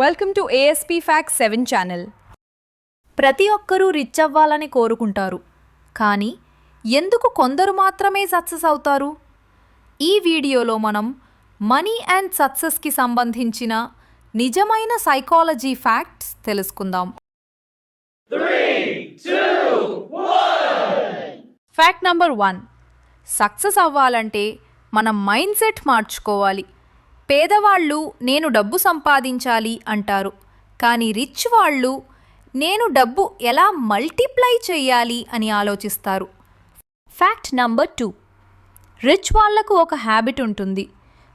Welcome to ASP fact seven channel. ప్రతి ఒక్కరూ rich అవ్వాలని కోరుకుంటారు. కానీ ఎందుకు కొందరు మాత్రమే సక్సెస్ అవుతారు? ఈ వీడియోలో మనం మనీ అండ్ సక్సెస్కి సంబంధించిన నిజమైన సైకాలజీ ఫ్యాక్ట్స్ తెలుసుకుందాం. ఫ్యాక్ట్ నంబర్ వన్ సక్సెస్ అవ్వాలంటే మన మైండ్ సెట్ మార్చుకోవాలి. పేదవాళ్ళు నేను డబ్బు సంపాదించాలి అంటారు. కానీ రిచ్ వాళ్ళు నేను డబ్బు ఎలా మల్టిప్లై చేయాలి అని ఆలోచిస్తారు. Fact number two. రిచ్ వాళ్ళకు ఒక హ్యాబిట్ ఉంటుంది.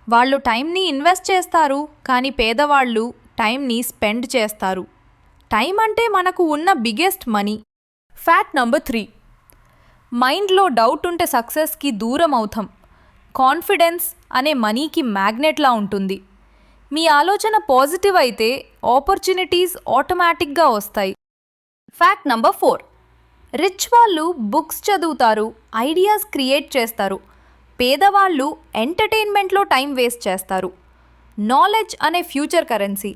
వాళ్ళు టైంని ఇన్వెస్ట్ చేస్తారు కానీ పేదవాళ్ళు టైంని స్పెండ్ చేస్తారు. టైం అంటే మనకు ఉన్న biggest money. Fact number three. మైండ్లో డౌట్ ఉంటే సక్సెస్కి దూరం అవుతాం. కాన్ఫిడెన్స్ అనే మనీకి మ్యాగ్నెట్లా ఉంటుంది. మీ ఆలోచన పాజిటివ్ అయితే ఆపర్చునిటీస్ ఆటోమేటిక్గా వస్తాయి. Fact number four. రిచ్ వాళ్ళు బుక్స్ చదువుతారు ఐడియాస్ క్రియేట్ చేస్తారు. పేదవాళ్ళు ఎంటర్టైన్మెంట్లో టైం వేస్ట్ చేస్తారు. నాలెడ్జ్ అనే ఫ్యూచర్ కరెన్సీ.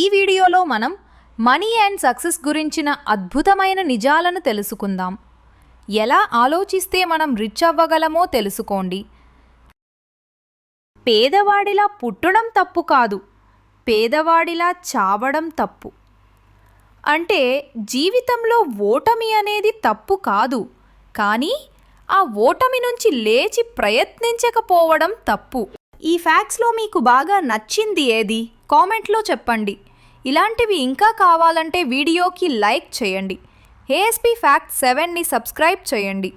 ఈ వీడియోలో మనం మనీ అండ్ సక్సెస్ గురించిన అద్భుతమైన నిజాలను తెలుసుకుందాం. ఎలా ఆలోచిస్తే మనం రిచ్ అవ్వగలమో తెలుసుకోండి. పేదవాడిలా పుట్టడం తప్పు కాదు. పేదవాడిలా చావడం తప్పు. అంటే జీవితంలో ఓటమి అనేది తప్పు కాదు. కానీ ఆ ఓటమి నుంచి లేచి ప్రయత్నించకపోవడం తప్పు. ఈ ఫ్యాక్స్లో మీకు బాగా నచ్చింది ఏది? కామెంట్లో చెప్పండి. ఇలాంటివి ఇంకా కావాలంటే వీడియోకి లైక్ చేయండి. ఏఎస్పీ ఫ్యాక్ట్ సెవెన్ని సబ్స్క్రైబ్ చేయండి.